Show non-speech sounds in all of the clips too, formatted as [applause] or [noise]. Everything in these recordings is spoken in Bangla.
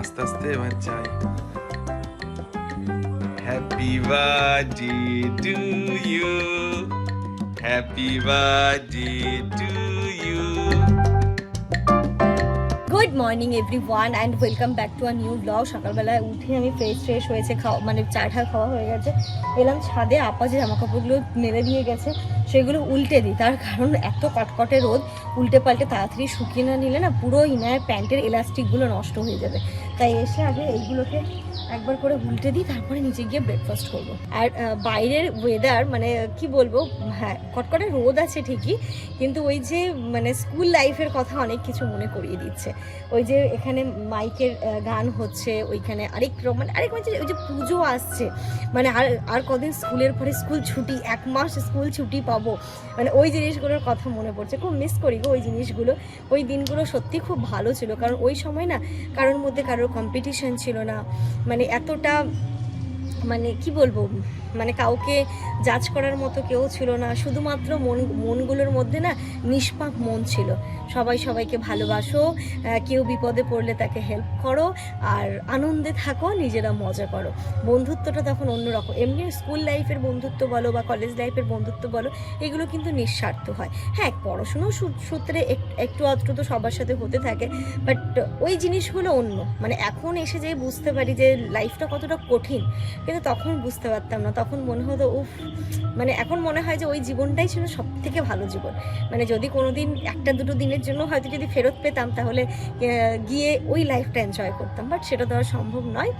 আস্তে আস্তে এবার যাই। Happy birthday to you happy birthday to you good morning every and welcome back to a new blog সকালবেলায় উঠে আমি ফ্রেশ ফ্রেশ হয়েছে, খাওয়া মানে চা টা খাওয়া হয়ে গেছে। এলাম ছাদে, আপা যে জামা কাপড়গুলো মেলে দিয়ে গেছে, সেগুলো উল্টে দিই। তার কারণ এত কটকটে রোদ, উল্টে পাল্টে তাড়াতাড়ি শুকিয়ে না নিলে না পুরো ইনার প্যান্টের এলাস্টিকগুলো নষ্ট হয়ে যাবে। তাই এসে আগে এইগুলোকে একবার করে উল্টে দিই, তারপরে নিচে গিয়ে ব্রেকফাস্ট করব। আর বাইরের ওয়েদার মানে কি বলব হ্যাঁ কটকটে রোদ আছে ঠিকই, কিন্তু ওই যে মানে স্কুল লাইফের কথা অনেক কিছু মনে করিয়ে দিচ্ছে। ওই যে এখানে মাইকের গান হচ্ছে, ওইখানে আরেক রকম মানে আরেক মানে ওই যে পুজো আসছে মানে আর আর কদিন স্কুলের পরে স্কুল ছুটি, এক মাস স্কুল ছুটি পাবো মানে ওই জিনিসগুলোর কথা মনে পড়ছে। খুব মিস করি গো ওই জিনিসগুলো। ওই দিনগুলো সত্যি খুব ভালো ছিল, কারণ ওই সময় না, কারোর মধ্যে কারোর কম্পিটিশন ছিল না। মানে এতটা মানে কি বলব মানে কাউকে জাজ করার মতো কেউ ছিল না। শুধুমাত্র মন, মনগুলোর মধ্যে না নিষ্পাপ মন ছিল। সবাই সবাইকে ভালোবাসো কেউ বিপদে পড়লে তাকে হেল্প করো আর আনন্দে থাকো, নিজেরা মজা করো। বন্ধুত্বটা তখন অন্যরকম। এমনি স্কুল লাইফের বন্ধুত্ব বলো বা কলেজ লাইফের বন্ধুত্ব বলো, এগুলো কিন্তু নিঃস্বার্থ হয়। হ্যাঁ পড়াশুনো সূত্রে এক- একটু আধটু তো সবার সাথে হতে থাকে বাট ওই জিনিসগুলো অন্য। মানে এখন এসে যে বুঝতে পারি যে লাইফটা কতটা কঠিন, কিন্তু তখন বুঝতে পারতাম না। তখন মনে হতো, উফ মানে এখন মনে হয় যে ওই জীবনটাই ছিল সব থেকে ভালো জীবন। মানে যদি কোনো দিন একটা দুটো দিনের জন্য হয়তো যদি ফেরত পেতাম, তাহলে গিয়ে ওই লাইফটা এনজয় করতাম। বাট সেটা তো আর সম্ভব নয়।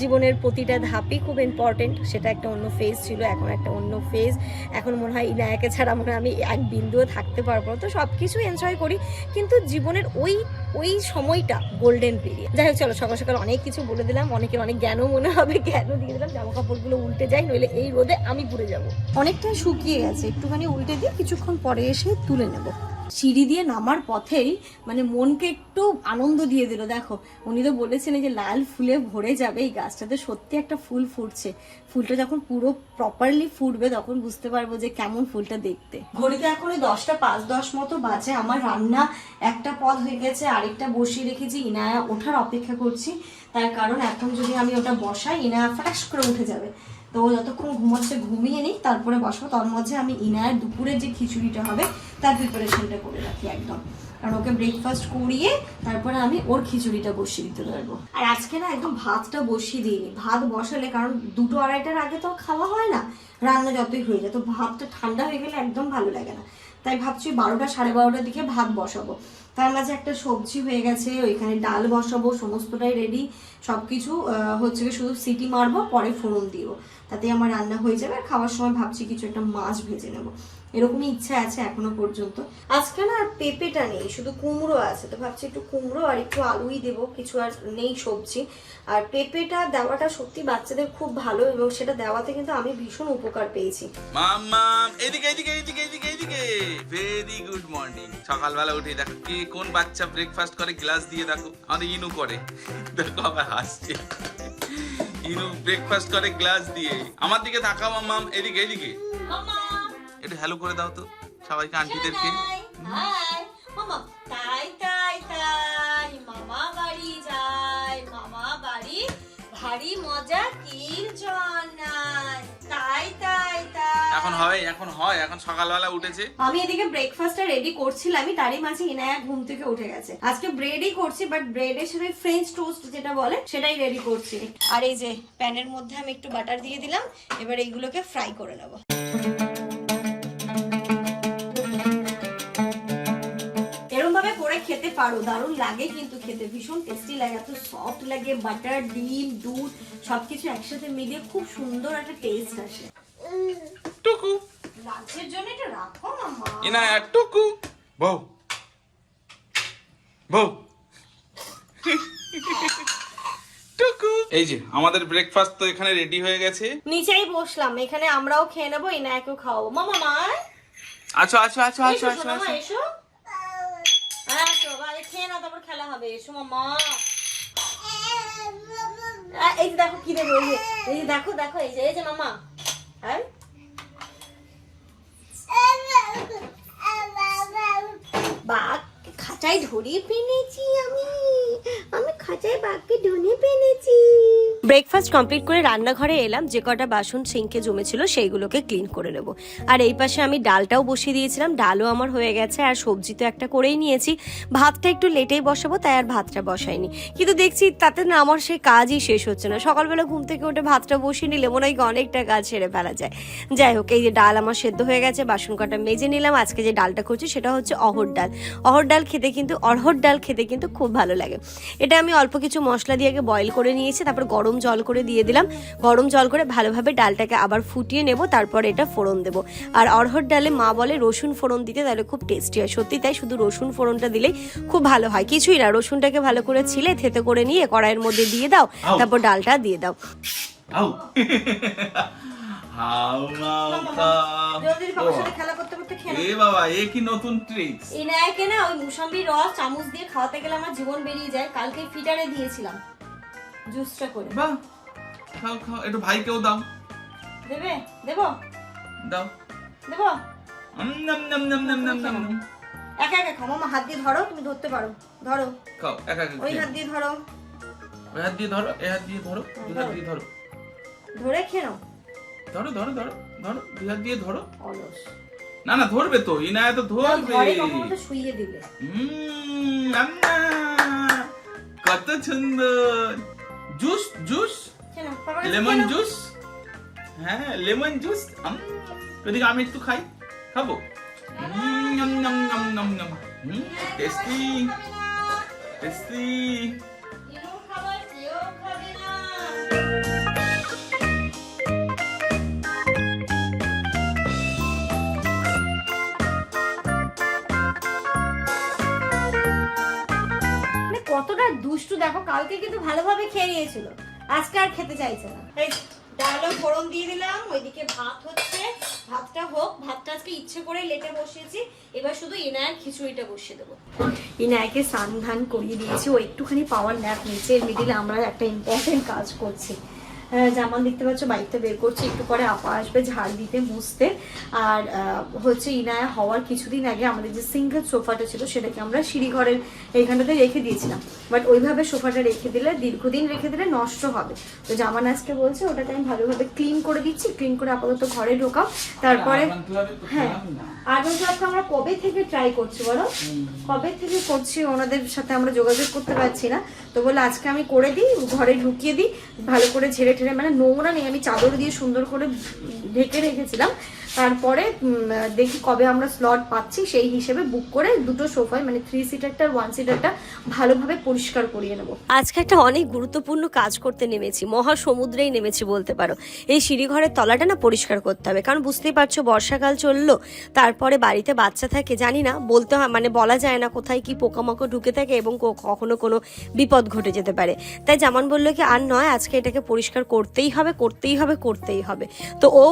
জীবনের প্রতিটা ধাপই খুব ইম্পর্টেন্ট সেটা একটা অন্য ফেজ ছিল, এখন একটা অন্য ফেজ এখন মনে হয় ইনায়াকে ছাড়া মনে হয় আমি এক বিন্দুও থাকতে পারব তো সব কিছু এনজয় করি। কিন্তু জীবনের ওই ওই সময়টা গোল্ডেন পিরিয়ড যাই হোক, চলো সকাল সকাল অনেক কিছু বলে দিলাম, অনেকের অনেক জ্ঞানও মনে হবে, জ্ঞানও দিয়ে দিলাম জামা কাপড়গুলো উল্টে যাই, নইলে এই রোদে আমি পুড়ে যাব। অনেকটা শুকিয়ে গেছে, একটুখানি উল্টে দিয়ে কিছুক্ষণ পরে এসে তুলে নেব। সিঁড়ি দিয়ে নামার পথেই মানে মনকে একটু আনন্দ দিয়ে দিল। দেখো, উনি তো বলেছেন যে লাল ফুলে ভরে যাবে, এই গাছটাতে সত্যি একটা ফুল ফুটছে। ফুলটা যখন পুরো প্রপারলি ফুটবে, তখন বুঝতে পারব যে কেমন ফুলটা দেখতে। ঘড়িতে এখন ওই দশটা পাঁচ দশ মতো বাজে। আমার রান্না একটা পদ হয়ে গেছে, আরেকটা বসিয়ে রেখেছি। ইনায়া ওঠার অপেক্ষা করছি। তার কারণ এখন যদি আমি ওটা বসাই, ইনায়া ফ্যাস করে উঠে যাবে। তো যতক্ষণ ঘুমাচ্ছে, ঘুমিয়ে নিই তারপরে বসবো। তার মধ্যে আমি ইনায়ার দুপুরের যে খিচুড়িটা হবে তার প্রিপারেশনটা করে রাখি একদম। কারণ ওকে ব্রেকফাস্ট করিয়ে তারপরে আমি ওর খিচুড়িটা বসিয়ে দিতে পারব। আর আজকে না একদম ভাতটা বসিয়ে দিইনি। ভাত বসালে কারণ দুটো আড়াইটার আগে তো খাওয়া হয় না। রান্না যতই হয়ে যায় তো ভাতটা ঠান্ডা হয়ে গেলে একদম ভালো লাগে না। তাই ভাবছি বারোটা সাড়ে বারোটার দিকে ভাত বসাবো। তার মাঝে একটা সবজি হয়ে গেছে, ওইখানে ডাল বসাবো, সমস্তটাই রেডি সব কিছু হচ্ছে শুধু সিটি মারবো, পরে ফোড়ন দিব। তাতে আমার রান্না হয়ে যাবে। আর খাওয়ার সময় ভাবছি কিছু একটা মাছ ভেজে নেব। এরকমই ইচ্ছা আছে এখনও পর্যন্ত। আজকে না আর পেঁপেটা নেই শুধু কুমড়ো আছে। তো ভাবছি একটু কুমড়ো আর একটু আলুই দেবো কিছু আর নেই সবজি। আর পেঁপেটা দেওয়াটা সত্যি বাচ্চাদের খুব ভালো এবং সেটা দেওয়াতে কিন্তু আমি ভীষণ উপকার পেয়েছি। মাম্মা এদিকে এদিকে এদিকে এদিকে এদিকে। ভেরি গুড মর্নিং সকালবেলা উঠে দেখো কে কোন বাচ্চা ব্রেকফাস্ট করে গ্লাস দিয়ে দেখো। আমাদের ইনু করে। দেখো আবার হাসছে। ইনু ব্রেকফাস্ট করে গ্লাস দিয়ে। আমার দিকে তাকাও মাম্মাম এদিকে এদিকে। একটু হ্যালো করে দাও তো সবাইকে আন্টিদেরকে মামা তাই তাই তাই মামা বাড়ি যায় মামা বাড়ি ভারী মজা তাই তাই তাই। এখন হয় এখন হয় এখন সকালবেলা উঠেছে। আমি এদিকে ব্রেকফাস্টটা রেডি করছিলামই তারই মাঝে ইনায়া ঘুম থেকে উঠে গেছে। আজকে ব্রেডই করছি বাট ব্রেডের সাথে ফ্রেঞ্চ টোস্ট যেটা বলে সেটাই রেডি করছি। আর এই যে প্যানের মধ্যে আমি একটু বাটার দিয়ে দিলাম এবার এইগুলোকে ফ্রাই করে নেব। খেতে পারো দারুণ লাগে কিন্তু খেতে ভীষণ টেস্টি লাগে এত সফট লাগে বাটার ডিম দুধ সবকিছু একসাথে মিলিয়ে খুব সুন্দর একটা টেস্ট আসে। টুকু। লাঞ্চের জন্য এটা রাখো মামা। ইনা টুকু। বউ। বউ। টুকু। এই যে আমাদের ব্রেকফাস্ট তো এখানে রেডি হয়ে গেছে। নিচেই বসলাম এখানে আমরাও খেয়ে নেব এনাকেও খাওয়াবো। মামা মা। আছো আছো আছো আছো এসো। মা, আসো তারপর খেলা হবে। এই দেখো কি এই দেখো দেখো এই যে মামা। হ্যাঁ বাঘ খাঁচায় ধরিয়ে পেনেছি আমি। খাঁচায় বাঘকে ধনে পেনেছি। ব্রেকফাস্ট কমপ্লিট করে রান্নাঘরে এলাম, যে কটা বাসন সিঙ্কে জমেছিল সেইগুলোকে ক্লিন করে নেব। আর এই পাশে আমি ডালটাও বসিয়ে দিয়েছিলাম, ডালও আমার হয়ে গেছে, আর সবজি তো একটা করেই নিয়েছি। ভাতটা একটু লেটেই বসাবো, তাই আর ভাতটা বসাইনি। কিন্তু দেখছি তাতে না আমার সেই কাজই শেষ হচ্ছে না। সকালবেলা ঘুম থেকে উঠে ভাতটা বসিয়ে নিলে মনে হয় অনেকটা কাজ সেরে ফেলা যায়। যাই হোক, এই যে ডাল আমার সেদ্ধ হয়ে গেছে, বাসন কটা মেজে নিলাম, আজকে যে ডালটা করছি সেটা হচ্ছে অহর ডাল। অহর ডাল খেতে কিন্তু, অরহর ডাল খেতে কিন্তু খুব ভালো লাগে। এটা আমি অল্প কিছু মশলা দিয়ে আগে বয়েল করে নিয়েছি তারপর গরম জল করে দিয়ে দিলাম। গরম জল করে ভালোভাবে ডালটাকে আবার ফুটিয়ে নেব তারপর এটা ফোড়ন দেবো। আর অরহর ডালে মা বলে রসুন ফোড়ন দিতে তাহলে খুব টেস্টি হয়। সত্যি তাই শুধু রসুন ফোড়নটা দিলেই খুব ভালো হয়। কিছুই না রসুনটাকে ভালো করে ছিলে থেতে করে নিয়ে কড়াইয়ের মধ্যে দিয়ে দাও তারপর ডালটা দিয়ে দাও। [laughs] হাউ মাউ কাউ। খেলা করতে করতে এ বাবা এ কি নতুন ট্রিক্স ইনায়াকে না ওই মুসাম্বির রস চামচ দিয়ে খাওয়াতে গেলে আমার জীবন বেরিয়ে যায়। কালকে ফিটারে দিয়েছিলাম জুসটা করে। বাহ খাও খাও একটু ভাইকেও দাও। দেবে? দেবো? দাও। দেবো? নাম নাম নাম নাম নাম নাম নাম। একা একা খাও। মামা হাত দিয়ে ধরো তুমি ধরতে পারো। ধরো। খাও একা একা ওই হাত দিয়ে ধরো। ওই হাত দিয়ে ধরো এ হাত দিয়ে ধরো দুই হাত দিয়ে ধরো। ধরে খেয়ে নাও। ধরো ধরো ধরো ধরো দুই হাত দিয়ে ধরো। অলস। না না ধরবে তো ইনায়া তো ধরবে। শুইয়ে দিলে কত সুন্দর। Juice juice? Lemon juice? হ্যাঁ লেমন জুস। ওদিকে আমি একটু খাই খাব? টেস্টি টেস্টি কতটা দুষ্টু দেখো কালকে কিন্তু ভালোভাবে খেয়ে নিয়েছিল। আজকে আর খেতে চাইছে না। ডালও ফোড়ন দিয়ে দিলাম ওইদিকে ভাত হচ্ছে। ভাতটা হোক ভাতটা আজকে ইচ্ছে করে লেটে বসিয়েছি। এবার শুধু ইনায়ের খিচুড়িটা বসিয়ে দেবো। ইনায়কে স্নান ধান করিয়ে দিয়েছি ও একটুখানি পাওয়ার ন্যাপ নিয়েছে। এর মিডিলে আমরা একটা ইম্পর্টেন্ট কাজ করছি। যেমন দেখতে পাচ্ছ বাইকটা বের করছি একটু পরে আপা আসবে ঝাড় দিতে মুছতে। আর হচ্ছে ইনায়া হওয়ার কিছুদিন আগে আমাদের যে সিঙ্গেল সোফাটা ছিল সেটাকে আমরা সিঁড়িঘরের এইখানটাতে রেখে দিয়েছিলাম। বাট ওইভাবে সোফাটা রেখে দিলে দীর্ঘদিন রেখে দিলে নষ্ট হবে। তো জামান আজকে বলছে ওটাকে আমি ভালোভাবে ক্লিন করে দিচ্ছি ক্লিন করে আপাতত ঘরে ঢোকাও। তারপরে হ্যাঁ আর্বান ক্লাবকে আমরা কবে থেকে ট্রাই করছি বলো? কবে থেকে করছি ওনাদের সাথে আমরা যোগাযোগ করতে পারছি না। তো বলে আজকে আমি করে দিই ঘরে ঢুকিয়ে দিই ভালো করে ঝেড়ে মানে নোংরা নেই আমি চাদর দিয়ে সুন্দর করে ঢেকে রেখেছিলাম। তারপরে দেখি কবে আমরা স্লট পাচ্ছি, সেই হিসেবে বুক করে দুটো সোফায় মানে থ্রি সিটারটা ওয়ান সিটারটা ভালোভাবে পরিষ্কার করিয়ে নেব। আজকে একটা অনেক গুরুত্বপূর্ণ কাজ করতে নেমেছি, মহা সমুদ্রেই নেমেছি বলতে পারো। এই সিঁড়িঘরের তলাটা না পরিষ্কার করতে হবে, কারণ বুঝতেই পারছ বর্ষাকাল চলল, তারপরে বাড়িতে বাচ্চা থাকে, জানি না, বলতে হয় মানে বলা যায় না কোথায় কি পোকামাকড় ঢুকে থাকে এবং কখনো কোনো বিপদ ঘটে যেতে পারে। তাই যেমন বলল কি, আর নয়, আজকে এটাকে পরিষ্কার করতেই হবে করতেই হবে করতেই হবে। তো ও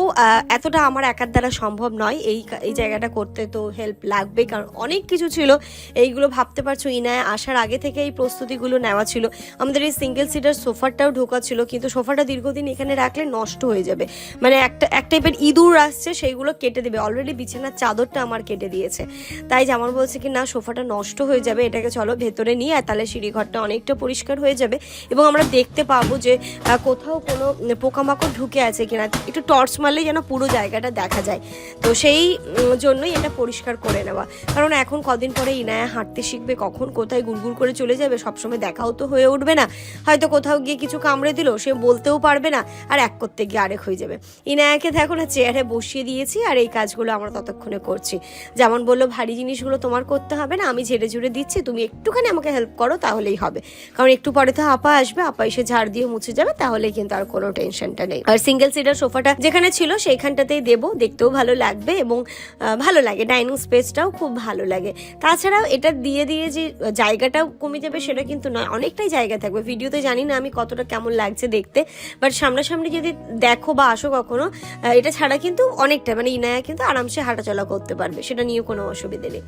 এতটা আমার একার দ্বারা সম্ভব নয় এই এই জায়গাটা করতে, তো হেল্প লাগবে কারণ অনেক কিছু ছিল। এইগুলো ভাবতে পারছ, ইনায় আসার আগে থেকে এই প্রস্তুতিগুলো নেওয়া ছিল। আমাদের এই সিঙ্গেল সিটার সোফাটাও ঢোকা ছিল, কিন্তু সোফাটা দীর্ঘদিন এখানে রাখলে নষ্ট হয়ে যাবে। মানে একটা, এক টাইপের ইঁদুর আসছে, সেইগুলো কেটে দেবে। অলরেডি বিছানার চাদরটা আমার কেটে দিয়েছে। তাই যেমন বলছে কি, না, সোফাটা নষ্ট হয়ে যাবে, এটাকে চলো ভেতরে নিয়ে, আর তাহলে সিঁড়িঘরটা অনেকটা পরিষ্কার হয়ে যাবে। এবং আমরা দেখতে পাবো যে কোথাও কোনো পোকামাকড় ঢুকে আছে কিনা। একটু টর্চ মারলেই যেন পুরো জায়গাটা দেখা যায়। তো সেই জন্যই এটা পরিষ্কার করে নেওয়া। কারণ এখন কদিন পরে ইনায়া হাঁটতে শিখবে, কখন কোথায় গুড়গুড় করে চলে যাবে, সবসময় দেখাও তো হয়ে উঠবে না। হয়তো কোথাও গিয়ে কিছু কামড়ে দিল, সে বলতেও পারবে না, আর এক করতে গিয়ে আরেক হয়ে যাবে। ইনায়াকে দেখো না চেয়ারে বসিয়ে দিয়েছি, আর এই কাজগুলো আমরা ততক্ষণে করছি। যেমন বলল, ভারী জিনিসগুলো তোমার করতে হবে না, আমি ঝেড়ে ঝুড়ে দিচ্ছি, তুমি একটুখানি আমাকে হেল্প করো, তাহলেই হবে। কারণ একটু পরে তো আপা আসবে, আপা এসে ঝাড় দিয়ে মুছে যাবে তাহলে কিন্তু আর কোনো টেনশনটা নেই। আর সিঙ্গেল সিটার সোফাটা যেখানে ছিল, সেইখানটাতেই দেবো দেখতেও ভালো লাগবে এবং ভালো লাগে। ডাইনিং স্পেসটাও খুব ভালো লাগে। তাছাড়াও এটা দিয়ে দিয়ে যে জায়গাটাও কমে যাবে সেটা কিন্তু নয়। অনেকটাই জায়গা থাকবে। ভিডিওতে জানি না আমি কতটা কেমন লাগছে দেখতে। বাট সামনাসামনি যদি দেখো বা আসো কখনো এটা ছাড়া কিন্তু অনেকটা মানে ইনায়া কিন্তু আরামসে হাঁটাচলা করতে পারবে। সেটা নিয়ে কোনো অসুবিধে নেই।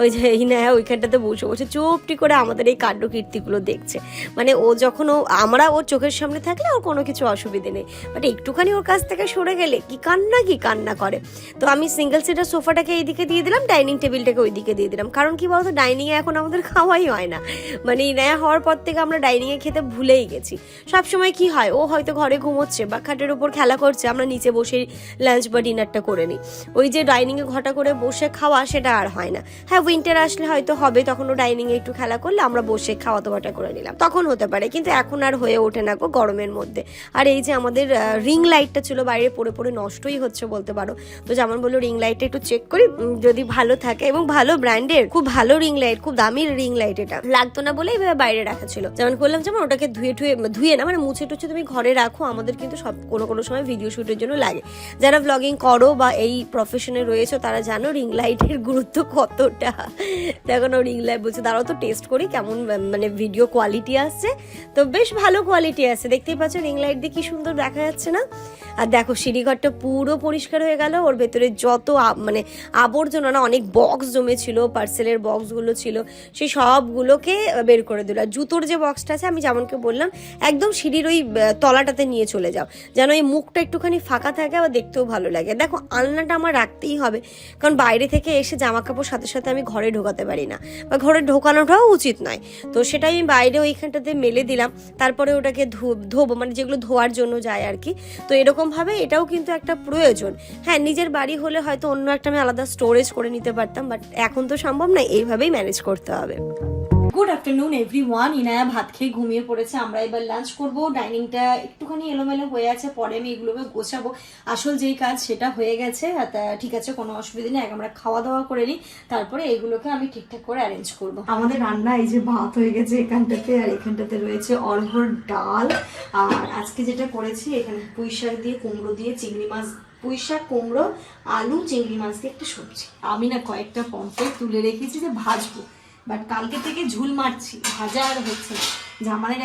ওই যে ইনায়া ওইখানটাতে বসে বসে চুপটি করে আমাদের এই কাণ্ড কীর্তিগুলো দেখছে। মানে ও যখন ও, আমরা ওর চোখের সামনে থাকলে ওর কোনো কিছু অসুবিধে নেই। বাট একটুখানি ওর কাছ থেকে সরে গেলে কি কান্না কি কান্না করে। তো আমি সিঙ্গেল সিটার সোফাটাকে এইদিকে দিয়ে দিলাম ডাইনিং টেবিলটাকে ওইদিকে দিয়ে দিলাম। কারণ কি বলতো ডাইনিংয়ে এখন আমাদের খাওয়াই হয় না। মানে ইনায়া হওয়ার পর থেকে আমরা ডাইনিংয়ে খেতে ভুলেই গেছি। সবসময় কি হয়, ও হয়তো ঘরে ঘুমোচ্ছে বা খাটের উপর খেলা করছে, আমরা নিচে বসেই লাঞ্চ বা ডিনারটা করে নিই। ওই যে ডাইনিংয়ে ঘটা করে বসে খাওয়া, সেটা আর হয় না। হ্যাঁ উইন্টার আসলে হয়তো হবে, তখন ও ডাইনিংয়ে একটু খেলা করলে আমরা বসে খাওয়া দাওয়াটা করে নিলাম। তখন হতে পারে, কিন্তু এখন আর হয়ে ওঠে না গো গরমের মধ্যে। আর এই যে আমাদের রিং লাইটটা ছিল বাইরে, পড়ে পড়ে নষ্টই হচ্ছে বলতে পারো। তো যেমন বলল রিং লাইটটা একটু চেক করি যদি ভালো থাকে। এবং ভালো ব্র্যান্ডের খুব ভালো রিং লাইট খুব দামি রিং লাইট এটা। লাগতো না বলে এইভাবে বাইরে রাখা ছিল। যেমন করলাম, যেমন ওটাকে ধুয়ে ধুয়ে ধুয়ে না মানে মুছে টুছে তুমি ঘরে রাখো, আমাদের কিন্তু সব কোনো কোনো সময় ভিডিও শুটের জন্য লাগে। যারা ব্লগিং করো বা এই প্রফেশনে রয়েছে, তারা জানো রিং লাইটের গুরুত্ব কতটা। দেখো রিং লাইট বলছে তারাও তো টেস্ট করি কেমন মানে ভিডিও কোয়ালিটি আসছে। তো বেশ ভালো কোয়ালিটি আছে দেখতেই পাচ্ছ রিং লাইট দিয়ে কি সুন্দর দেখা যাচ্ছে না? আর দেখো, সিঁড়িঘরটা পুরো পরিষ্কার হয়ে গেল, ওর ভেতরে যত মানে আবর্জনা না, অনেক বক্স জমেছিল পার্সেলের বক্সগুলো ছিল, সেই সবগুলোকে বের করে দিল। আর জুতোর যে বক্সটা আছে, আমি যেমনকে বললাম, একদম সিঁড়ির ওই তলাটাতে নিয়ে চলে যাও। যেন এই মুখটা একটুখানি ফাঁকা থাকে, আবার দেখতেও ভালো লাগে। দেখো, আলনাটা আমার রাখতেই হবে, কারণ বাইরে থেকে এসে জামা কাপড় সাথে সাথে আমি ঘরে ঢোকাতে পারি না। বা ঘরে ঢোকানোটাও উচিত নয়। তো সেটা আমি বাইরে ওইখানটাতে মেলে দিলাম, তারপরে ওটাকে ধোবো মানে যেগুলো ধোয়ার জন্য যায় আর কি। তো এরকমভাবে এটাও কিন্তু একটা প্রয়োজন হ্যাঁ নিজের বাড়ি হলে হয়তো অন্য একটা আমি আলাদা স্টোরেজ করে নিতে পারতাম বাট এখন তো সম্ভব না এইভাবেই ম্যানেজ করতে হবে। Good afternoon every one Inaya ভাত খেয়ে ঘুমিয়ে পড়েছে আমরা এবার লাঞ্চ করব। ডাইনিংটা একটুখানি এলোমেলো হয়ে আছে পরে আমি এগুলোকে গোছাবো। আসল যেই কাজ সেটা হয়ে গেছে ঠিক আছে কোনো অসুবিধা নেই। আগে আমরা খাওয়া দাওয়া করে নিই তারপরে এগুলোকে আমি ঠিকঠাক করে অ্যারেঞ্জ করব। আমাদের রান্না এই যে ভাত হয়ে গেছে এখানটাতে আর এখানটাতে রয়েছে অরহর ডাল। আর আজকে যেটা করেছি এখানে পুঁই শাক দিয়ে কুমড়ো দিয়ে চিংড়ি মাছ পুঁই শাক কুমড়ো আলু চিংড়ি মাছ দিয়ে একটা সবজি। আমি না কয়েকটা পম্পলেট তুলে রেখেছি যে ভাজবো বাট কালকে থেকে ঝুল মারছি ভাজা আর হচ্ছে না।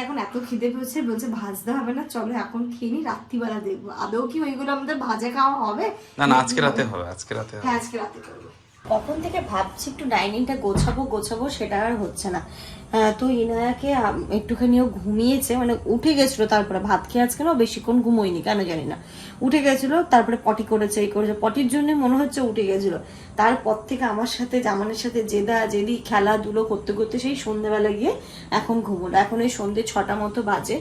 এখন এত খিদে পেয়েছে বলছে ভাজতে হবে না চলো এখন খেয়ে নি রাত্রিবেলা দেখব। আদৌ কি ওইগুলো আমাদের ভাজা খাওয়া হবে? না না আজকে রাতে হবে আজকে রাতে হ্যাঁ আজকে রাতে করব। কখন থেকে ভাবছি একটু ডাইনিংটা গোছাবো গোছাবো সেটা আর হচ্ছে না। তো ইনায়াকে একটুখানিও ঘুমিয়েছে মানে উঠে গেছিল তারপরে। ভাত খেয়ে আজকে না বেশিক্ষণ ঘুমোয়নি, কেন জানি না। উঠে গেছিল, তারপরে পটি করেছে, এই করেছে। পটির জন্য মনে হচ্ছে উঠে গেছিল। তারপর থেকে আমার সাথে জামানের সাথে জেদা, জেদি, খেলাধুলো করতে করতে সেই সন্ধ্যেবেলা গিয়ে এখন ঘুমোলো। এখন এই সন্ধ্যে ছটা মতো বাজে।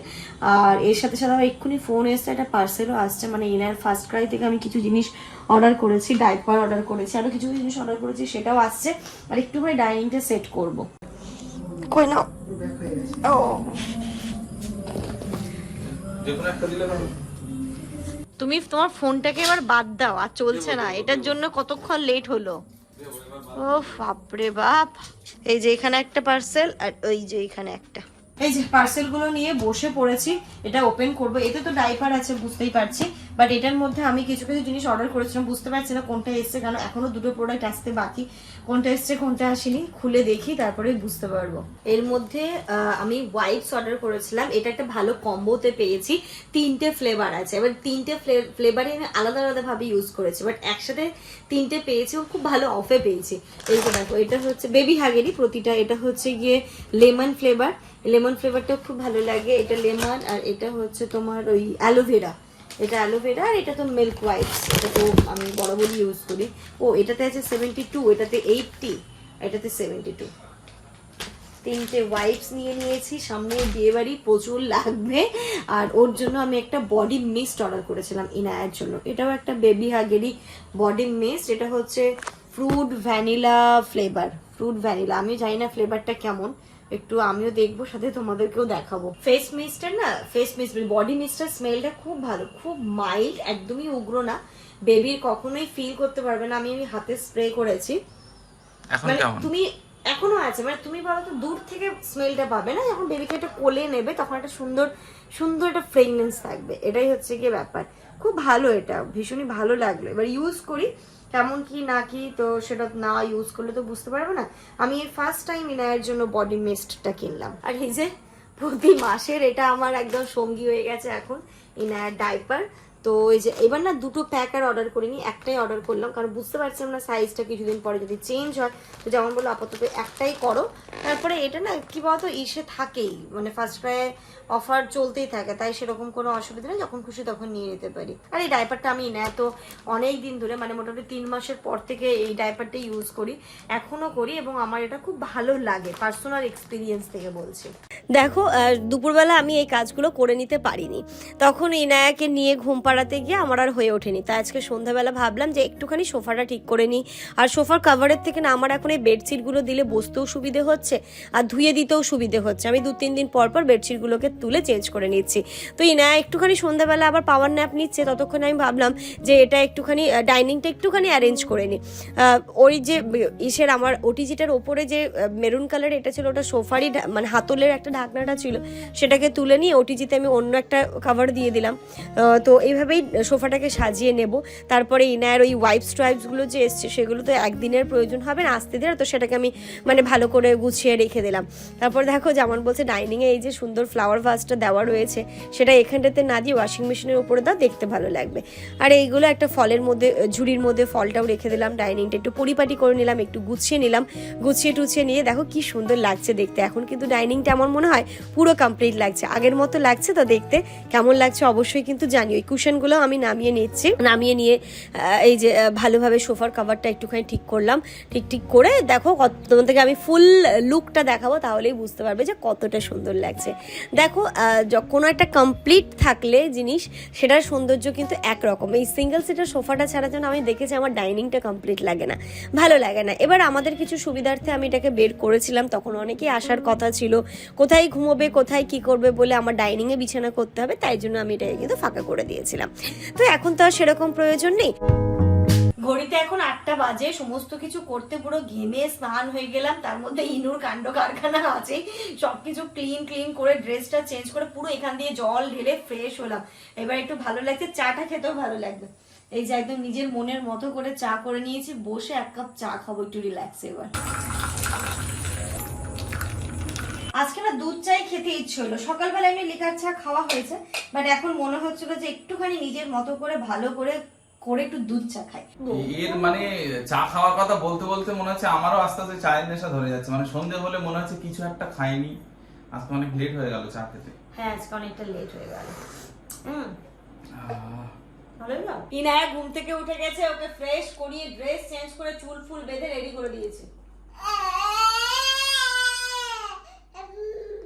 আর এর সাথে সাথে আমার এক্ষুনি ফোন এসছে, একটা পার্সেলও আসছে। মানে ইনার ফার্স্ট ক্রাই থেকে আমি কিছু জিনিস অর্ডার করেছি ডাইপার অর্ডার করেছি, আরও কিছু জিনিস অর্ডার করেছি, সেটাও আসছে। আর একটু করে ডাইনিংটা সেট করব। কই না ও। তুমি তোমার ফোনটাকে এবার বাদ দাও আর চলছে না। এটার জন্য কতক্ষণ লেট হলো? ও বাপরে বাপ। এই যে এখানে একটা পার্সেল আর ওই যে এখানে একটা। এই যে পার্সেলগুলো নিয়ে বসে পড়েছি এটা ওপেন করব। এতে তো ডাইপার আছে বুঝতেই পারছি। বাট এটার মধ্যে আমি কিছু কিছু জিনিস অর্ডার করেছিলাম, বুঝতে পারছি না কোনটা এসছে কারণ এখনও দুটো প্রোডাক্ট আসতে বাকি। কোনটা এসছে, কোনটা আসেনি, খুলে দেখি, তারপরে বুঝতে পারব। এর মধ্যে আমি ওয়াইপস অর্ডার করেছিলাম, এটা একটা ভালো কম্বোতে পেয়েছি। তিনটে ফ্লেভার আছে, এবার তিনটে ফ্লেভারে আমি আলাদা আলাদা ভাবে ইউজ করেছি বাট একসাথে তিনটে পেয়েছি খুব ভালো অফে পেয়েছি। এই যে দেখো, এটা হচ্ছে বেবি হাগেরই প্রতিটা, এটা হচ্ছে গিয়ে লেমন ফ্লেভার লেমন ফ্লেভারটা খুব ভালো লাগে, এটা লেমন আর এটা হচ্ছে তোমার ওই অ্যালোভেরা এটা অ্যালোভেরা আর এটা তো মিল্ক ওয়াইপস এটা তো আমি বড় বরাবরই ইউজ করি। ও, এটাতে আছে সেভেন্টি টু এটাতে এইটটি এটাতে সেভেন্টি টু তিনটে ওয়াইপস নিয়ে নিয়েছি, সামনে বিয়ে বাড়ি প্রচুর লাগবে। আর ওর জন্য আমি একটা বডি মিস্ট অর্ডার করেছিলাম ইনায়ের জন্য। এটাও একটা বেবি হাগেরই বডি মিস্ট এটা হচ্ছে fruit vanilla flavour fruit vanilla আমি জানি না ফ্লেভারটা কেমন। একটু আমিও দেখব সাথে তোমাদেরকেও দেখাবো। ফেস মিস্টের না ফেস মিস্ট বডি মিস্টের স্মেলটা খুব ভালো খুব মাইল্ড একদমই উগ্র না। বেবির কখনোই ফিল করতে পারবে না আমি আমি হাতে স্প্রে করেছি। মানে তুমি এখনও আছে মানে তুমি বলো তো দূর থেকে স্মেলটা পাবে না যখন বেবিকে একটা কোলে নেবে তখন একটা সুন্দর সুন্দর একটা ফ্রেগনেন্স থাকবে এটাই হচ্ছে গিয়ে ব্যাপার। খুব ভালো এটা ভীষণই ভালো লাগল। এবার ইউজ করি কেমন কি না কি, তো সেটা না ইউজ করলে তো বুঝতে পারব না। আমি এই ফার্স্ট টাইম ইনায়ের জন্য বডি মিস্টটা কিনলাম। আর এই যে প্রতি মাসের এটা আমার একদম সঙ্গী হয়ে গেছে এখন, ইনায়ের ডাইপার তো এই যে, এবার না দুটো প্যাক আর অর্ডার করিনি, একটাই অর্ডার করলাম, কারণ বুঝতে পারছিলাম না সাইজটা কিছুদিন পরে যদি চেঞ্জ হয়। তো যেমন বলল, আপাতত একটাই করো। তারপরে এটা না কি বলতো, ইসে থাকেই মানে ফার্স্ট ক্রায়ে অফার চলতেই থাকে, তাই সেরকম কোনো অসুবিধা নেই, যখন খুশি তখন নিয়ে নিতে পারি। আর এই ডাইপারটা আমি না তো অনেক দিন ধরে মানে মোটামুটি তিন মাসের পর থেকে এই ডাইপারটা ইউজ করি, এখনও করি এবং আমার এটা খুব ভালো লাগে পার্সোনাল এক্সপিরিয়েন্স থেকে বলছি। দেখো দুপুরবেলা আমি এই কাজগুলো করে নিতে পারিনি। তখন ইনায়াকে নিয়ে ঘুম পাড়াতে গিয়ে আমার আর হয়ে ওঠেনি। তাই আজকে সন্ধ্যাবেলা ভাবলাম যে একটুখানি সোফাটা ঠিক করে নিই। আর সোফার কাভারের থেকে না আমার এখন এই বেডশিটগুলো দিলে বসতেও সুবিধে হচ্ছে, আর ধুয়ে দিতেও সুবিধে হচ্ছে। আমি দু তিন দিন পর পর বেডশিটগুলোকে তুলে চেঞ্জ করে নিচ্ছি। তো ইনায়া একটুখানি সন্ধ্যাবেলা আবার পাওয়ার ন্যাপ নিচ্ছে, ততক্ষণে আমি ভাবলাম যে এটা একটুখানি ডাইনিংটা একটুখানি অ্যারেঞ্জ করে নিই। ওই যে ইসের আমার ওটিজিটার ওপরে যে মেরুন কালার এটা ছিল ওটা সোফারই মানে হাতলের একটা ঢাকনাটা ছিল, সেটাকে তুলে নিয়ে ওটিজিতে আমি অন্য একটা কাভার দিয়ে দিলাম। তো তো এইভাবেই সোফাটাকে সাজিয়ে নেব। তারপরে ইনায়ের ওই ওয়াইপস ট্রাইপসগুলো যে এসছে, সেগুলো তো একদিনের প্রয়োজন হবে না, আসতে দেওয়ার তো সেটাকে আমি মানে ভালো করে গুছিয়ে রেখে দিলাম। তারপর দেখো যেমন বলছে ডাইনিংয়ে এই যে সুন্দর ফ্লাওয়ার ভাসটা দেওয়া রয়েছে, সেটা এখানটাতে না দিয়ে ওয়াশিং মেশিনের উপরে দাও, দেখতে ভালো লাগবে। আর এইগুলো একটা ফলের মধ্যে, ঝুড়ির মধ্যে ফলটাও রেখে দিলাম ডাইনিংটা একটু পরিপাটি করে নিলাম, একটু গুছিয়ে নিলাম। গুছিয়ে টুছিয়ে নিয়ে দেখো কি সুন্দর লাগছে দেখতে। এখন কিন্তু ডাইনিংটা আমার মনে হয় পুরো কমপ্লিট লাগছে। আগের মতো লাগছে তো দেখতে, কেমন লাগছে অবশ্যই কিন্তু জানি ওই কুশনগুলো আমি নামিয়ে নিচ্ছি। নামিয়ে নিয়ে এই যে ভালোভাবে সোফার কাভারটা একটুখানি ঠিক করলাম। ঠিক ঠিক করে দেখো কত, তোমাদেরকে আমি ফুল লুকটা দেখাবো, তাহলেই বুঝতে পারবে যে কতটা সুন্দর লাগছে। দেখো কোনো একটা কমপ্লিট থাকলে জিনিস, সেটার সৌন্দর্য কিন্তু একরকম। এই সিঙ্গেল সিটার সোফাটা ছাড়া যেন আমি দেখেছি আমার ডাইনিংটা কমপ্লিট লাগে না। ভালো লাগে না। এবার আমাদের কিছু সুবিধার্থে আমি এটাকে বের করেছিলাম। তখন অনেকেই আসার কথা ছিল, কোথায় ঘুমোবে, কোথায় কি করবে বলে আমার ডাইনিংয়ে বিছানা করতে হবে, তাই জন্য আমি এটাকে কিন্তু ফাঁকা করে দিয়েছিলাম তো এখন তো আর সেরকম প্রয়োজন নেই। ঘড়িতে এখন আটটা বাজে, সমস্ত কিছু করতে পুরো ঘেমে স্নান হয়ে গেলাম, তার মধ্যে ইনুর কাণ্ড কারখানা আছে। সবকিছু ক্লিন ক্লিন করে ড্রেসটা চেঞ্জ করে পুরো এখান দিয়ে জল ঢেলে ফ্রেশ হলাম। এবার একটু ভালো লাগছে, চাটা খেতেও ভালো লাগবে। এই যে একদম নিজের মনের মতো করে চা করে নিয়েছি, বসে এক কাপ চা খাব একটু রিল্যাক্স এবার। আজকে না দুধ চাই খেতে ইচ্ছে হলো। সকালবেলা এমনি লিকার চা খাওয়া হয়েছে বাট এখন মনে হচ্ছিল যে একটুখানি নিজের মতো করে ভালো করে করে একটু দুধ চা খাই। এর মানে চা খাওয়ার কথা বলতে বলতে মনে হচ্ছে আমারও আস্তে আস্তে চায়ের নেশা ধরে যাচ্ছে। মানে সন্ধে হলে মনে হচ্ছে কিছু একটা খাইনি। আজকে অনেক লেট হয়ে গেল চা খেতে। হ্যাঁ আজকে অনেকটা লেট হয়ে গেল। হুম। ইনায়া ঘুম থেকে উঠে গেছে ওকে ফ্রেশ করিয়ে ড্রেস চেঞ্জ করে চুল ফুল বেঁধে রেডি করে দিয়েছে।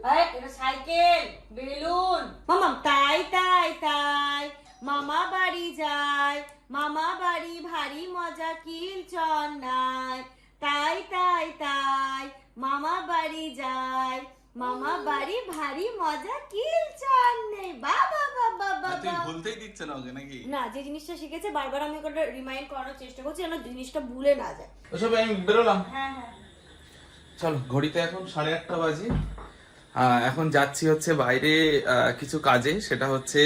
এই, এটা সাইকেল বেলুন। মামা তাই তাই তাই। মামা বাড়ি যায় মামা বাড়ি ভারী মজা কিল নাই তাই তাই তাই মামা বাড়ি যায় মামা বাড়ি ভারী মজা কিল নেই বাবা বাবা তুই বাবা ভুলতেই দিচ্ছে না ওকে নাকি? না যে জিনিসটা শিখেছে বারবার আমি ওটা রিমাইন্ড করানোর চেষ্টা করছি যেন জিনিসটা ভুলে না যায়। ওসব আমি বেরোলাম। হ্যাঁ হ্যাঁ। চলো ঘড়িতে এখন সাড়ে আটটা বাজে। এখন যাচ্ছি হচ্ছে বাইরে কিছু কাজে। সেটা হচ্ছে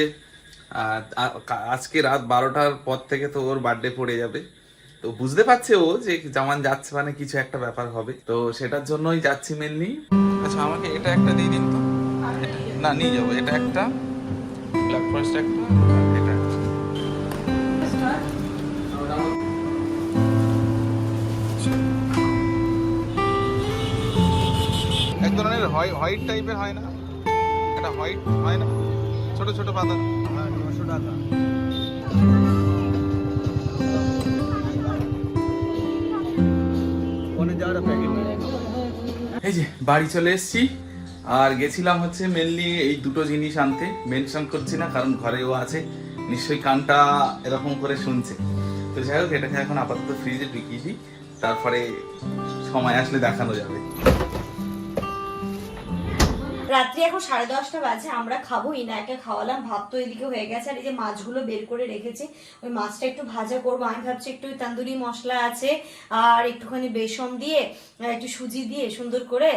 আজকে রাত বারোটার পর থেকে তো ওর বার্থডে পড়ে যাবে। তো বুঝতে পারছে ও যে জামান যাচ্ছে মানে কিছু একটা ব্যাপার হবে। তো সেটার জন্যই যাচ্ছি মেনলি আচ্ছা আমাকে এটা একটা দিয়ে দিন তো। না, নিয়ে যাব। এটা একটা ব্ল্যাক ফরেস্ট একটা। ধরনের হোয়াইট টাইপের হয় না। এটা হোয়াইট হয় না। ছোট ছোট পাতা। নশো টাকা। প্যাকেট এই যে বাড়ি চলে এসেছি। আর গেছিলাম হচ্ছে মেনলি এই দুটো জিনিস আনতে। মেনশন করছি না কারণ ঘরেও আছে। নিশ্চয়ই কানটা এরকম করে শুনছে। তো যাই হোক এটাকে এখন আপাতত ফ্রিজে ঢুকিয়ে দিই। তারপরে সময় আসলে দেখানো যাবে। রাত্রি এখন সাড়ে দশটা বাজে, আমরা খাব। ইনায়াকে খাওয়ালাম, ভাত তো এদিকে হয়ে গেছে। আর এই যে মাছগুলো বের করে রেখেছি, ওই মাছটা একটু ভাজা করব। আমি ভাবছি একটু তান্দুরি মশলা আছে আর একটুখানি বেসন দিয়ে একটু সুজি দিয়ে সুন্দর করে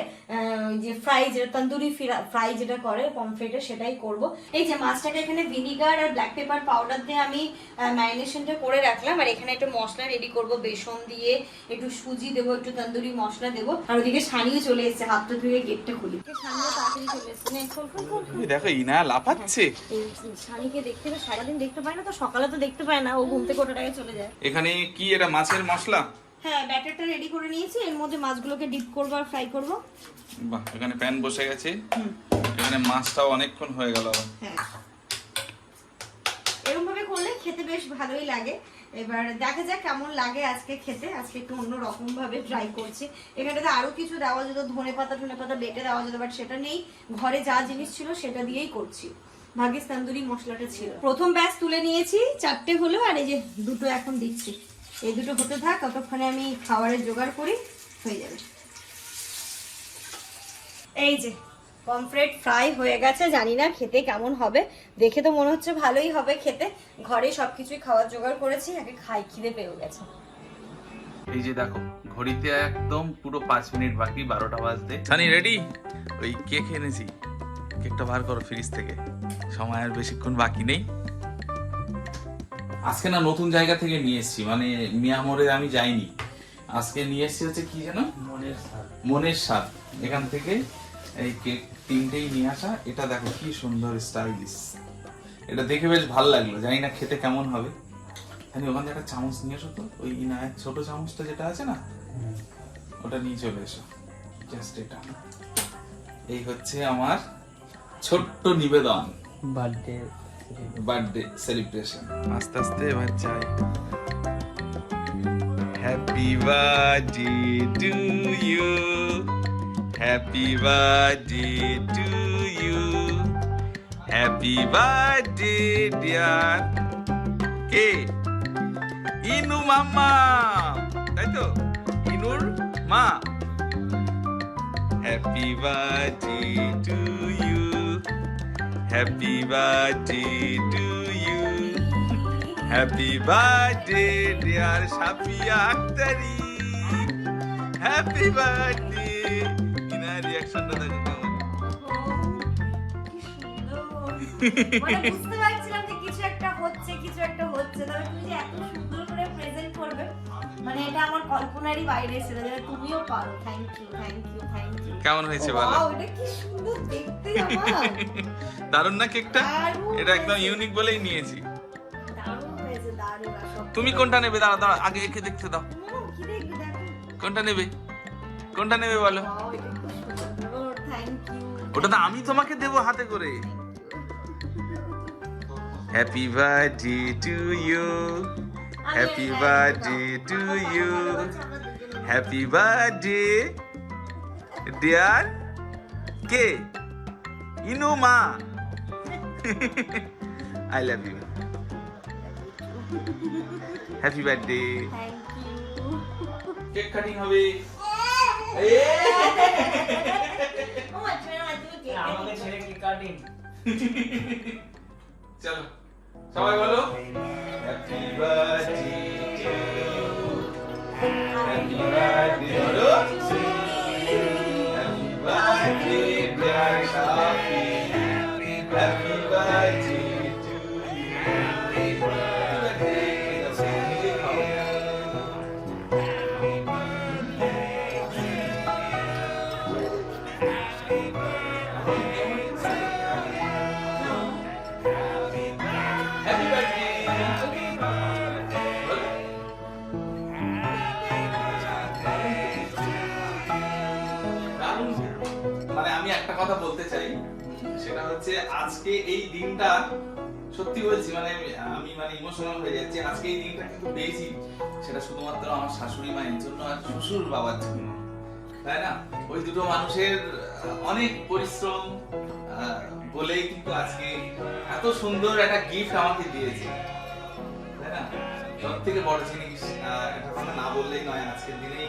যে ফ্রাই যেটা তান্দুরি ফ্রাই যেটা করে, পমফ্রেটে সেটাই করব। এই যে মাছটাকে এখানে ভিনিগার আর ব্ল্যাক পেপার পাউডার দিয়ে আমি ম্যারিনেশনটা করে রাখলাম। আর এখানে একটু মশলা রেডি করব, বেসন দিয়ে, একটু সুজি দেবো, একটু তন্দুরি মশলা দেবো। আর ওদিকে সানিয়ে চলে এসেছে হাতটা ধুয়ে গেটটা খুলি। সানিয়ে তাড়াতাড়ি দেখো ইনা লাফাচ্ছে। এই দেখতে তো সারাদিন দেখতে পায় না তো সকালে তো দেখতে পায় না ও ঘুম থেকে ওঠার আগে চলে যায়। এখানে কি এটা মাছের মশলা? হ্যাঁ ব্যাটারটা রেডি করে নিয়েছি এর মধ্যে মাছগুলোকে ডিপ করব আর ফ্রাই করব। বাহ এখানে প্যান বসে গেছে। এখানে মাছটাও অনেকক্ষণ হয়ে গেল। হ্যাঁ। এরকম ভাবে করলে খেতে বেশ ভালোই লাগে। এবার দেখা যাক কেমন লাগে আজকে খেতে। আজকে একটু অন্য রকম ভাবে ট্রাই করছি। এখানটাতে আরও কিছু দেওয়া যেত, ধনে পাতা ধনে পাতা বেটে দেওয়া যেত বাট সেটা নেই। ঘরে যা জিনিস ছিল সেটা দিয়েই করছি। ভাগ্যিস তান্দুরি মশলাটা ছিল। প্রথম ব্যাচ তুলে নিয়েছি, চারটে হলো, আর এই যে দুটো এখন দিচ্ছি। এই দুটো হতে থাক, ততক্ষণে আমি খাবারের জোগাড় করি, হয়ে যাবে। এই যে পমফ্রেট ফ্রাই হয়ে গেছে জানি না খেতে কেমন হবে। দেখে তো মনে হচ্ছে ভালোই হবে খেতে। ঘরে সবকিছুই খাওয়ার জোগাড় করেছি আগে খাই খিদে পেয়ে গেছে। এই যে দেখো ঘড়িতে একদম পুরো পাঁচ মিনিট বাকি বারোটা বাজতে। সানি রেডি ওই কেক এনেছি। কেকটা বার করো ফ্রিজ থেকে। সময় আর বেশিক্ষণ বাকি নেই। আজকে না নতুন জায়গা থেকে নিয়ে এসেছি মানে মিয়ামরে আমি যাইনি। আজকে নিয়ে এসেছি হচ্ছে কি যেন? মনের স্বাদ। মনের স্বাদ। এখান থেকে এই কেক তিনটেই নিয়ে আসা। এটা দেখো কি সুন্দর স্টাইলিশ এটা দেখে বেশ ভালো লাগল জানি না খেতে কেমন হবে। আমি ওখান থেকে একটা চামচ নিয়ে এসো তো ওই ইনায়ের ছোট চামচটা যেটা আছে না ওটা নিয়ে চলে এসো। জাস্ট এটা। এই হচ্ছে আমার ছোট্ট নিবেদন। বার্থডে বার্থডে সেলিব্রেশন আস্তে আস্তে এবার চাই happy birthday to you happy birthday to you happy birthday dear কে ইনু মাম্মা তাই তো ইনুর মা happy birthday to you happy birthday to you happy birthday dear Safiya Aktari happy birthday রিয়াকশনটা দেখো কেমন। মানে বুঝতে পারছিলাম যে কিছু একটা হচ্ছে কিছু একটা হচ্ছে। তবে তুমি যে এত সুন্দর করে প্রেজেন্ট করবে মানে এটা আমার কল্পনারই বাইরে ছিল যেটা তুমিও পারো। Thank you thank you thank you কেমন হয়েছে বলো? এটা কি সুন্দর দেখতে আমার দারুণ না কেকটা? এটা একদম ইউনিক বলেই নিয়েছি। তুমি কোনটা নেবে? দাঁড়া দাঁড়া আগে একে দেখতে দাও। কোনটা নেবে? কোনটা নেবে বলো? ওটা তো আমি তোমাকে দেবো হাতে করে। Happy birthday to you happy birthday to you happy birthday dear কে ইনু মা I love you happy birthday cake cutting হবে। কেক [laughs] আমাকে ছেড়ে কি কাটিং চলো সবাই বলো। Happy birthday to happy birthday happy birthday আমি একটা কথা বলতে চাই। সেটা হচ্ছে আজকে এই দিনটা সত্যি বলছি মানে আমি- মানে ইমোশনাল হয়ে যাচ্ছি। আজকে এই দিনটা কিন্তু পেয়েছি। সেটা শুধুমাত্র আমার শাশুড়ি মায়ের জন্য আর শ্বশুর বাবার জন্য। তাই না? ওই দুটো মানুষের অনেক পরিশ্রম বলেই কিন্তু আজকে এত সুন্দর একটা গিফট আমাকে দিয়েছে। তাই না? সব থেকে বড় জিনিস এটা কথা না বললেই নয়, আজকের দিনেই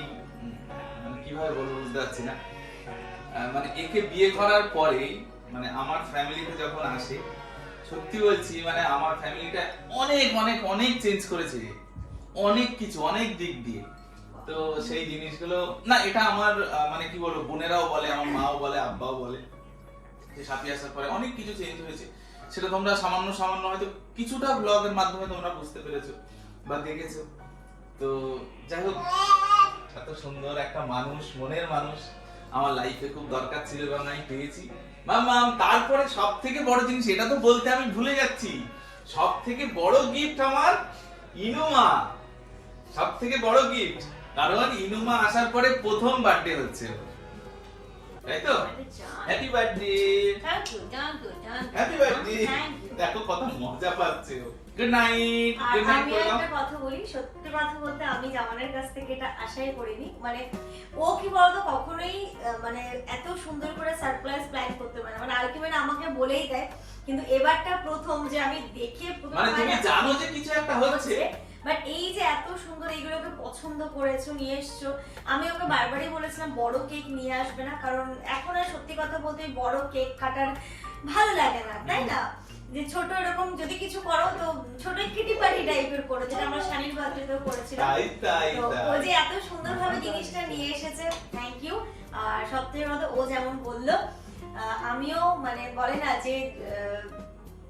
মানে কীভাবে বলব বুঝতে পারছি না। মানে একে বিয়ে করার পরে মানে আমার ফ্যামিলিতে যখন আসে, সত্যি বলছি মানে আমার ফ্যামিলিটা অনেক অনেক অনেক চেঞ্জ করেছে। অনেক কিছু, অনেক দিক দিয়ে। তো সেই জিনিসগুলো, না, এটা আমার মানে কি বলব, বোনেরাও বলে, আমার মাও বলে, আব্বাও বলে, যে সাথী আসার পরে অনেক কিছু চেঞ্জ হয়েছে। সেটা তোমরা সামান্য সামান্য হয়তো কিছুটা ব্লগের মাধ্যমে তোমরা বুঝতে পেরেছ বা দেখেছ। তো যাই হোক, এত সুন্দর একটা মানুষ, মনের মানুষ। আমার লাইফে খুব দরকার ছিল এবং আমি পেয়েছি। মামাম তারপরে সব থেকে বড় জিনিস এটা তো বলতে আমি ভুলে যাচ্ছি। সব থেকে বড় গিফট আমার ইনুমা। সব থেকে বড় গিফট কারণ ইনুমা আসার পরে প্রথম বার্থডে হচ্ছে। তাই তো? হ্যাপি বার্থডে হ্যাপি বার্থডে দেখো কত মজা পাচ্ছে ও। গুড নাইট গুড নাইট আমি একটা কথা বলি সত্যি কথা বলতে আমি জামানের কাছ থেকে এটা আশাই করিনি। মানে ও কি বলতো কখনোই মানে এত সুন্দর করে সারপ্রাইজ প্ল্যান করতে পারে মানে আলটিমেট আমাকে বলেই দেয় কিন্তু এবারটা প্রথম যে আমি দেখে মানে তুমি জানো যে কিছু একটা হচ্ছে বাট এই যে এত সুন্দর এইগুলোকে পছন্দ করেছ নিয়ে এসছো আমি ওকে বারবারই বলেছিলাম বড় কেক নিয়ে আসবে না। কারণ এখন আর সত্যি কথা বলতে বড় কেক কাটার ভালো লাগে না তাই না? যে ছোট এরকম যদি কিছু করো তো ছোট কিটি পার্টি টাইপের করো যেটা আমরা শানির বার্থডেতেও করেছিলাম তাই তাই ও যে এত সুন্দরভাবে জিনিসটা নিয়ে এসেছে থ্যাংক ইউ আর সবথেকে মতো ও যেমন বলল আমিও মানে বলে না যে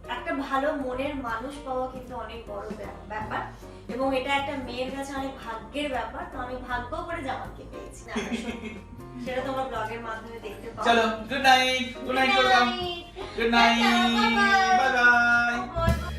একটা ভালো মনের মানুষ পাওয়া কিন্তু অনেক বড় ব্যা- ব্যাপার। এবং এটা একটা মেয়ের কাছে অনেক ভাগ্যের ব্যাপার তো আমি ভাগ্য করে জামানকে পেয়েছি। না। সেটা তোমরা ব্লগের মাধ্যমে দেখতে চলো good night good night good night bye bye